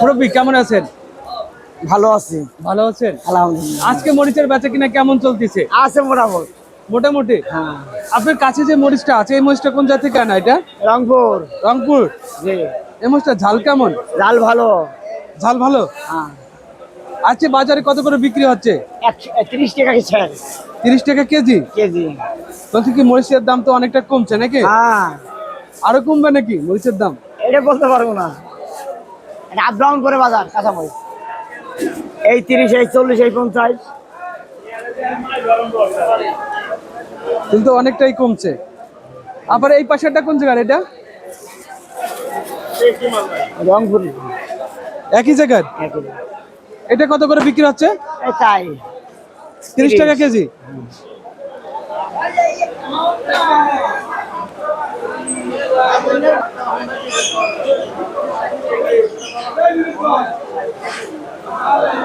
মুরব্বী কেমন আছেন? ভালো আছি। ভালো আছেন? আলহামদুলিল্লাহ। আজকে মরিচের বেচা কিনা কেমন চলতেছে? আছে মোটামুটি। মোটামুটি? হ্যাঁ। আপনার কাছে যে মরিচটা আছে এই মরিচটা কোন এটা? রংপুর। রংপুর? জি। এই মরিচটা ঝাল কেমন? লাল ভালো। ঝাল ভালো? হ্যাঁ। আজকে বাজারে কত করে বিক্রি হচ্ছে? তিরিশ টাকা কি ছেড় তিরিশ টাকা কেজি? কেজি। বলছি কি মরিচের দাম তো অনেকটা কমছে নাকি? হ্যাঁ। আরও কমবে নাকি মরিচের দাম? এটা বলতে পারব না। এটা আপ ডাউন করে বাজার কাঁচামরিচ। এই তিরিশ এই চল্লিশ এই পঞ্চাশ। কিন্তু অনেকটাই কমছে। আবার এই পাশেরটা কোন জায়গার এটা? রংপুর। একই জায়গার? এটা কত করে বিক্রি হচ্ছে? তাই। তিরিশ টাকা কেজি? glória. Aleluia.